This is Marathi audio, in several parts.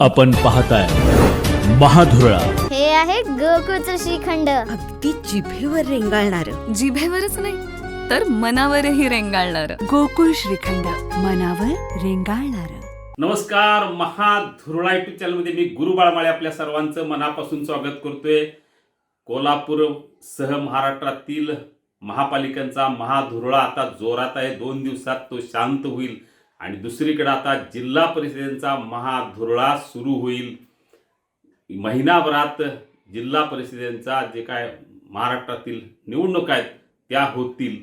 आपण पाहताय महाधुरळा. हे आहे गोकुळचं श्रीखंड. अगदी जिभेवर रेंगाळणार. जिभेवरच नाही तर मनावरही रेंगाळणार. गोकुळ श्रीखंड मनावर रेंगाळणार. नमस्कार महाधुरळा युट्यूब चॅनलमध्ये मी गुरु बाळमाळे आपल्या सर्वांचं मनापासून स्वागत करतोय. कोल्हापूर सह महाराष्ट्रातील महापालिकांचा महाधुरळा आता जोरात आहे. दोन दिवसात तो शांत होईल. आणि दुसरीकडे आता जिल्हा परिषदेचा महाधुरळा सुरू होईल. महिनाभरात जिल्हा परिषदेचा जे काय महाराष्ट्रातील निवडणुका आहेत त्या होतील.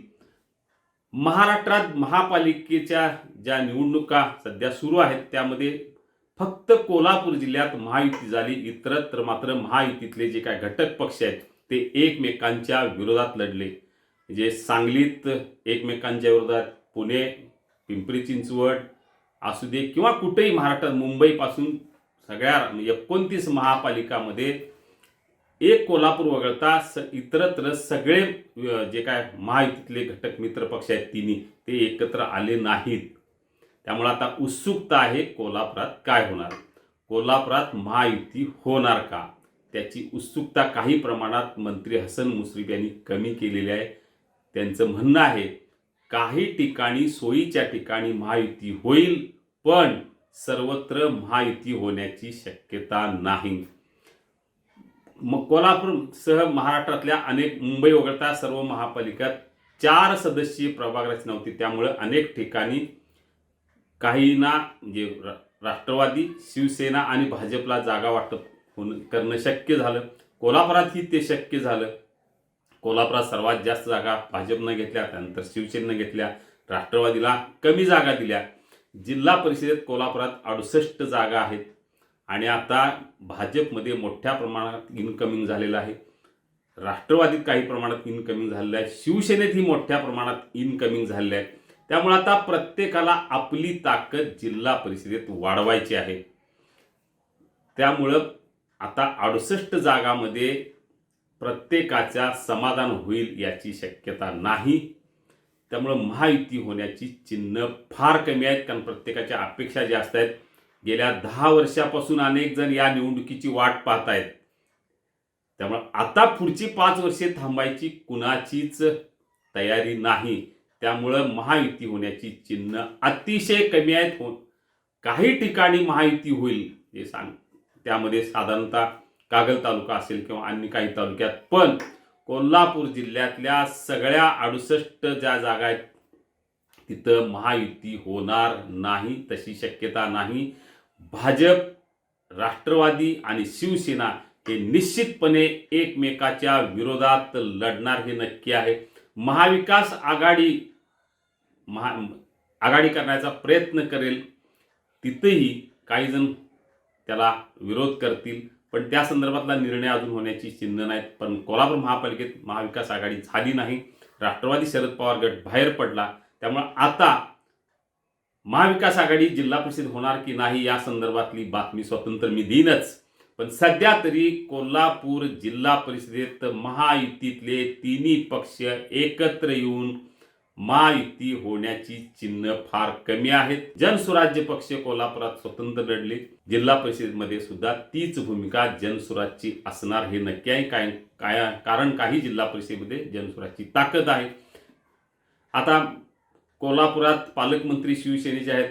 महाराष्ट्रात महापालिकेच्या ज्या निवडणुका सध्या सुरू आहेत त्यामध्ये फक्त कोल्हापूर जिल्ह्यात महायुती झाली. इतरत्र मात्र महायुतीतले जे काय घटक पक्ष आहेत ते एकमेकांच्या विरोधात लढले. जे सांगलीत एकमेकांच्या विरोधात पुणे पिंपरी चिंचवड असू दे किंवा कुठेही महाराष्ट्रात मुंबईपासून सगळ्या एकोणतीस महापालिकामध्ये एक कोल्हापूर वगळता स इतरत्र सगळे जे काय महायुतीतले घटक मित्र पक्ष आहेत तिन्ही ते एकत्र आले नाहीत. त्यामुळे आता उत्सुकता आहे कोल्हापुरात काय होणार? कोल्हापुरात महायुती होणार का? त्याची उत्सुकता काही प्रमाणात मंत्री हसन मुश्रीफ यांनी कमी केलेली आहे. त्यांचं म्हणणं आहे काही ठिकाणी सोयीच्या ठिकाणी महायुती होईल पण सर्वत्र महायुती होण्याची शक्यता नाही. मग कोल्हापूरसह महाराष्ट्रातल्या अनेक मुंबई वगळता सर्व महापालिकात चार सदस्यीय प्रभाग रचना होती. त्यामुळे अनेक ठिकाणी काहींना म्हणजे राष्ट्रवादी शिवसेना आणि भाजपला जागा वाटप होणं करणं शक्य झालं. कोल्हापुरातही ते शक्य झालं. कोल्हापुरात सर्वात जास्त जागा भाजपनं घेतल्या त्यानंतर शिवसेनेनं घेतल्या राष्ट्रवादीला कमी जागा दिल्या. जिल्हा परिषदेत कोल्हापुरात अडुसष्ट जागा आहेत आणि आता भाजपमध्ये मोठ्या प्रमाणात इनकमिंग झालेलं आहे. राष्ट्रवादीत काही प्रमाणात इनकमिंग झालेलं आहे. शिवसेनेतही मोठ्या प्रमाणात इनकमिंग झालेलं आहे. त्यामुळे आता प्रत्येकाला आपली ताकद जिल्हा परिषदेत वाढवायची आहे. त्यामुळं आता अडुसष्ट जागामध्ये प्रत्येकाच्या समाधान होईल याची शक्यता नाही. त्यामुळं महायुती होण्याची चिन्ह फार कमी आहेत कारण प्रत्येकाच्या अपेक्षा जास्त आहेत. गेल्या दहा वर्षापासून अनेक जण या निवडणुकीची वाट पाहत आहेत त्यामुळं आता पुढची पाच वर्षे थांबायची कुणाचीच तयारी नाही. त्यामुळं महायुती होण्याची चिन्ह अतिशय कमी आहेत. हो काही ठिकाणी महायुती होईल हे सांग त्यामध्ये साधारणतः कागल तालुका असेल किंवा अन्य काही तालुक्यात पण कोल्हापूर जिल्ह्यातल्या सगळ्या अडुसष्ट ज्या जागा आहेत तिथं महायुती होणार नाही तशी शक्यता नाही. भाजप राष्ट्रवादी आणि शिवसेना हे निश्चितपणे एकमेकाच्या विरोधात लढणार हे नक्की आहे. महाविकास आघाडी महा आघाडी करण्याचा प्रयत्न करेल तिथेही काहीजण त्याला विरोध करतील. पण त्या संदर्भातला निर्णय अजून होण्याची चिन्ह नाहीत. पण कोल्हापूर महापालिकेत महाविकास आघाडी झाली नाही. राष्ट्रवादी शरद पवार गट बाहेर पडला. त्यामुळे आता महाविकास आघाडी जिल्हा परिषद होणार की नाही या संदर्भातली बातमी स्वतंत्र मी देईनच. पण सध्या तरी कोल्हापूर जिल्हा परिषदेत महायुतीतले तिन्ही पक्ष एकत्र येऊन महायुती होण्याची चिन्ह फार कमी आहेत. जनसुराज्य पक्ष कोल्हापुरात स्वतंत्र लढले. जिल्हा परिषदेमध्ये सुद्धा तीच भूमिका जनसुराजची असणार हे नक्की आहे. काय काय कारण काही जिल्हा परिषदेमध्ये जनसुराजची ताकद आहे. आता कोल्हापुरात पालकमंत्री शिवसेनेचे आहेत.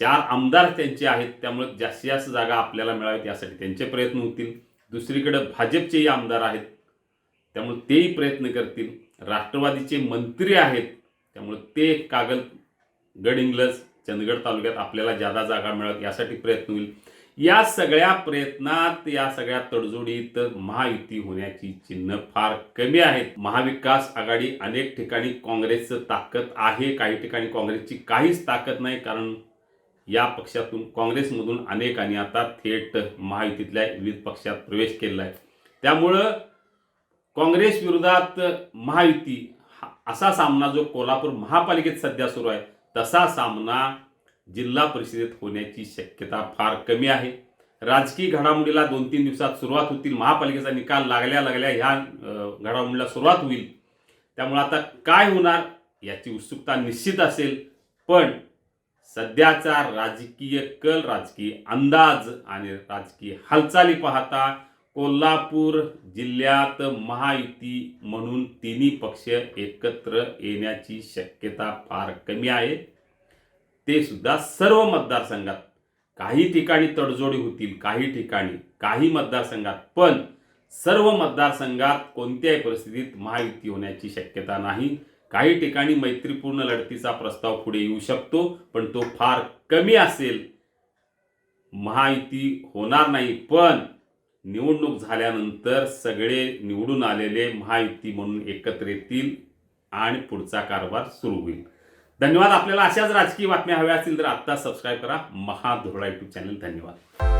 चार आमदार त्यांचे आहेत. त्यामुळे जास्तीत जास्त जागा आपल्याला मिळाव्यात यासाठी त्यांचे प्रयत्न होतील. दुसरीकडे भाजपचेही आमदार आहेत. त्यामुळे तेही प्रयत्न करतील. राष्ट्रवादीचे मंत्री आहेत त्यामुळे ते कागल गडहिंग्लज चंदगड तालुक्यात आपल्याला जादा जागा मिळत यासाठी प्रयत्न होईल. या सगळ्या प्रयत्नात या सगळ्या तडजोडीत महायुती होण्याची चिन्ह फार कमी आहेत. महाविकास आघाडी अनेक ठिकाणी काँग्रेसचं ताकद आहे काही ठिकाणी काँग्रेसची काहीच ताकद नाही कारण या पक्षातून काँग्रेसमधून अनेकांनी आता थेट महायुतीतल्या विविध पक्षात प्रवेश केलेला आहे. त्यामुळं काँग्रेस विरोधात महायुती हा असा सामना जो कोल्हापूर महापालिकेत सध्या सुरू आहे तसा सामना जिल्हा परिषदेत होण्याची शक्यता फार कमी आहे. राजकीय घडामोडीला दोन तीन दिवसात सुरुवात होतील महापालिकेचा निकाल लागल्या लागल्या ह्या घडामोडीला सुरुवात होईल. त्यामुळे आता काय होणार याची उत्सुकता निश्चित असेल पण सध्याचा राजकीय कल राजकीय अंदाज आणि राजकीय हालचाली पाहता कोल्हापूर जिल्ह्यात महायुती म्हणून तिन्ही पक्ष एकत्र येण्याची शक्यता फार कमी आहे. ते सुद्धा सर्व मतदारसंघात. काही ठिकाणी तडजोडी होतील काही ठिकाणी काही मतदारसंघात. पण सर्व मतदारसंघात कोणत्याही परिस्थितीत महायुती होण्याची शक्यता नाही. काही ठिकाणी मैत्रीपूर्ण लढतीचा प्रस्ताव पुढे येऊ शकतो पण तो फार कमी असेल. महायुती होणार नाही पण निवडणूक झाल्यानंतर सगळे निवडून आलेले महायुती म्हणून एकत्र येतील आणि पुढचा कारभार सुरू होईल. धन्यवाद. आपल्याला अशाच राजकीय बातम्या हव्या असतील तर आत्ता सबस्क्राईब करा. महाधोरडा यूट्यूब चॅनल धन्यवाद.